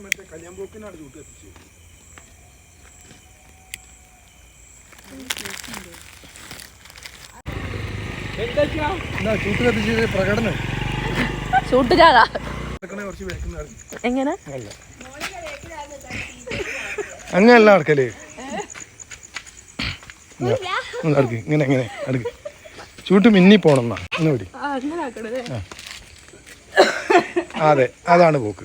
മറ്റേ കല്യാമ്പോക്കിനാണ് ചൂട്ട് കത്തിച്ചത് എന്താ ചൂട്ട് കത്തിച്ചത് പ്രകടനം. നടക്കണേ കുറച്ച് വേക്കുന്ന എങ്ങനെ? അല്ല ഇതാ, ഒന്ന് നടക്ക് ഇങ്ങനെ ഇങ്ങനെ നടക്ക് ചൂട്ട് മിന്നി പോണം എന്നാ. ഒന്ന് പിടി അതെ അതാണ് പോക്ക്.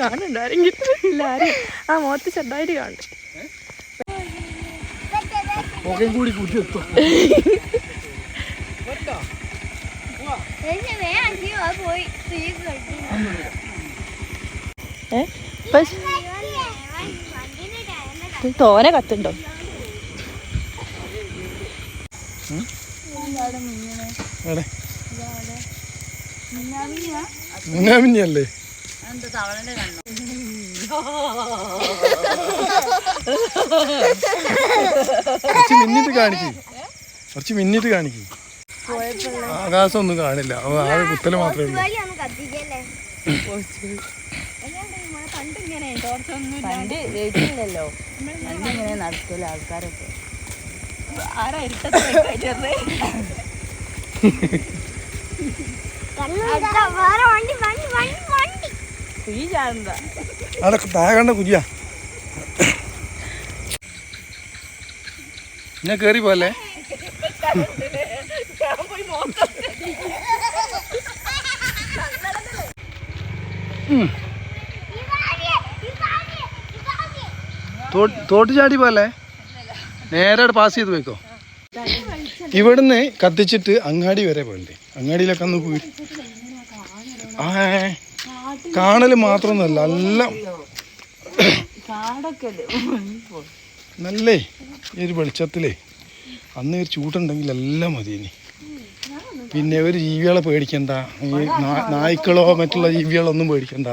കാണുന്നുണ്ടോ ആരെങ്കിലും ഇല്ല ആരും ആ മുഖത്ത് ചെറുതായിട്ട് കാണും. കൂടി കൂട്ടി എത്തും. പോയി. ഏ? പക്ഷെ ഇത് തവളന്റെ കത്തുണ്ടോ കുറച്ച് മിന്നിട്ട് കാണിക്ക്. കുറച്ച് മിന്നിട്ട് കാണിക്ക്. ആകാശം ഒന്നും കാണില്ല ആകെ കുത്തൽ മാത്രമേ ഉള്ളൂ. പണ്ട് പണ്ട് ഇങ്ങനെ നടക്കില്ല ആൾക്കാരൊക്കെ. ആരാ ഇരുട്ടത്ത് വേറെ വണ്ടി വണ്ടി വണ്ടി വണ്ടി. ഞാൻ കേറി പോലെ തോട്ട് ചാടി പോലെ നേരെ പാസ് ചെയ്ത് പോയിക്കോ. ഇവിടുന്ന് കത്തിച്ചിട്ട് അങ്ങാടി വരെ പോകണ്ടേ. അങ്ങാടിയിലൊക്കെ ഒന്ന് പോയി. ആ. കാണൽ മാത്രമൊന്നുമല്ല എല്ലാം. നല്ലേ ഈ ഒരു വെളിച്ചത്തിലേ. അന്ന് ഒരു ചൂട്ടുണ്ടെങ്കിൽ എല്ലാം മതി ഇനി. പിന്നെ ഒരു ജീവികളെ പേടിക്കണ്ട. ഈ നായ്ക്കളോ മറ്റുള്ള ജീവികളോ ഒന്നും പേടിക്കണ്ട.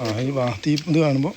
ആ ഈ വാ തീ ഇത് കാണുമ്പോൾ